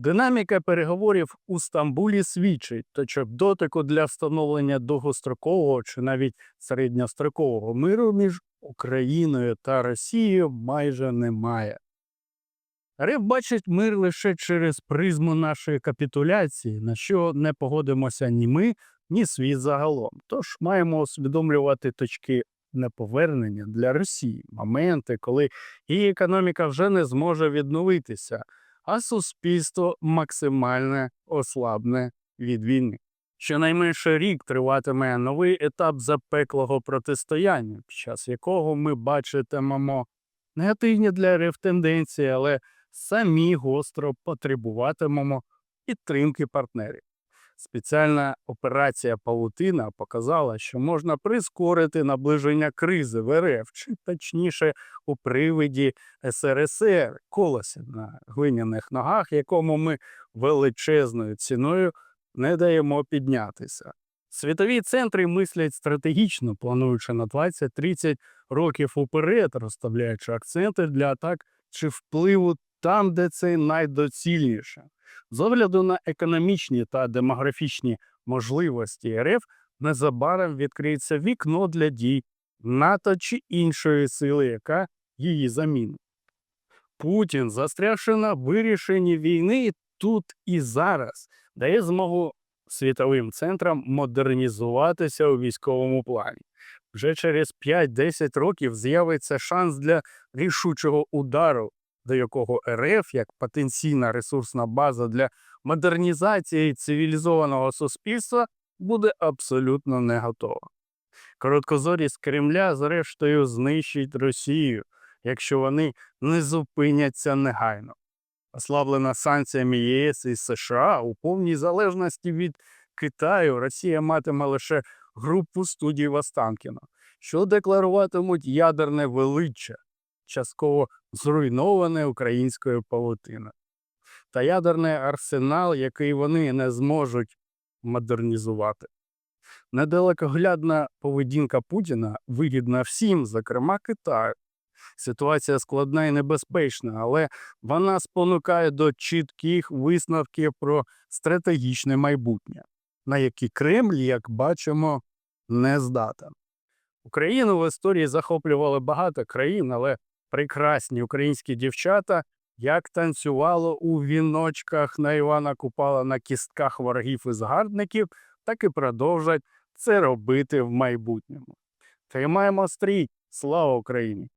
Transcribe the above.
Динаміка переговорів у Стамбулі свідчить, що дотику для встановлення довгострокового чи навіть середньострокового миру між Україною та Росією майже немає. РФ бачить мир лише через призму нашої капітуляції, на що не погодимося ні ми, ні світ загалом. Тож маємо усвідомлювати точки неповернення для Росії, моменти, коли її економіка вже не зможе відновитися, а суспільство максимально ослабне від війни. Щонайменше рік триватиме новий етап запеклого протистояння, під час якого ми бачитимемо негативні для РФ тенденції, але самі гостро потребуватимемо підтримки партнерів. Спеціальна операція Павутина показала, що можна прискорити наближення кризи в РФ, чи точніше у привиді СРСР, колосі на глиняних ногах, якому ми величезною ціною не даємо піднятися. Світові центри мислять стратегічно, плануючи на 20-30 років уперед, розставляючи акценти для атак чи впливу там, де це найдоцільніше. З огляду на економічні та демографічні можливості РФ незабаром відкриється вікно для дій НАТО чи іншої сили, яка її замінить. Путін, застрявши на вирішенні війни тут і зараз, дає змогу світовим центрам модернізуватися у військовому плані. Вже через 5-10 років з'явиться шанс для рішучого удару, до якого РФ як потенційна ресурсна база для модернізації цивілізованого суспільства буде абсолютно не готова. Короткозорість Кремля, зрештою, знищить Росію, якщо вони не зупиняться негайно. Ослаблена санкціями ЄС і США у повній залежності від Китаю, Росія матиме лише групу студій Востанкіна, що декларуватимуть ядерне величчя, частково зруйноване українською павутиною, та ядерний арсенал, який вони не зможуть модернізувати. Недалекоглядна поведінка Путіна вигідна всім, зокрема Китаю. Ситуація складна і небезпечна, але вона спонукає до чітких висновків про стратегічне майбутнє, на які Кремль, як бачимо, не здатен. Україну в історії захоплювали багато країн, але прекрасні українські дівчата як танцювало у віночках на Івана Купала на кістках ворогів і згарбників, так і продовжать це робити в майбутньому. Тримаємо стрій! Слава Україні!